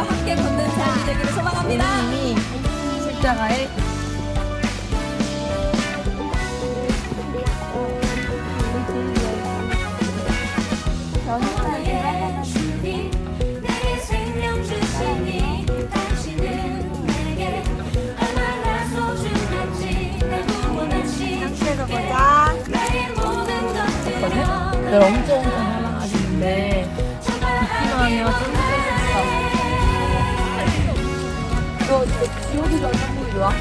하나님과 함께 걷는 삶이 되기를 소망합니다. 십자가에 늘 엄청 사랑하시는데 듣기만 하면 지옥이 전문이 유아.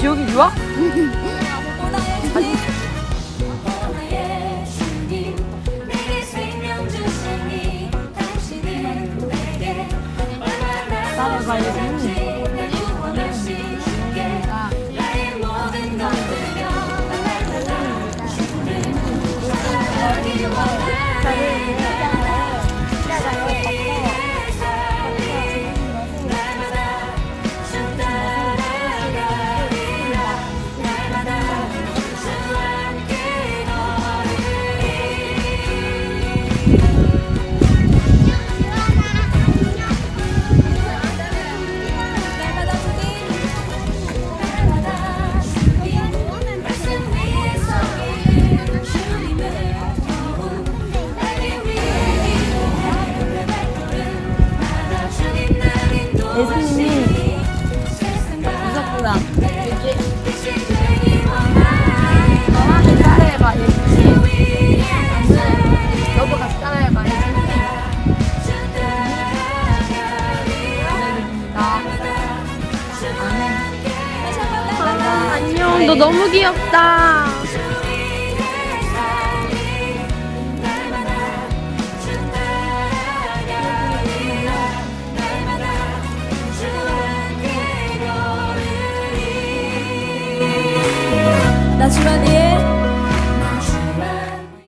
지옥이 유아? 나는 과연 예수님이 무섭구나. 너와 함께 따라해봐, 예수님. 너도 같이 따라해봐, 예수님. 안녕, 너 너무 귀엽다. Saçma diye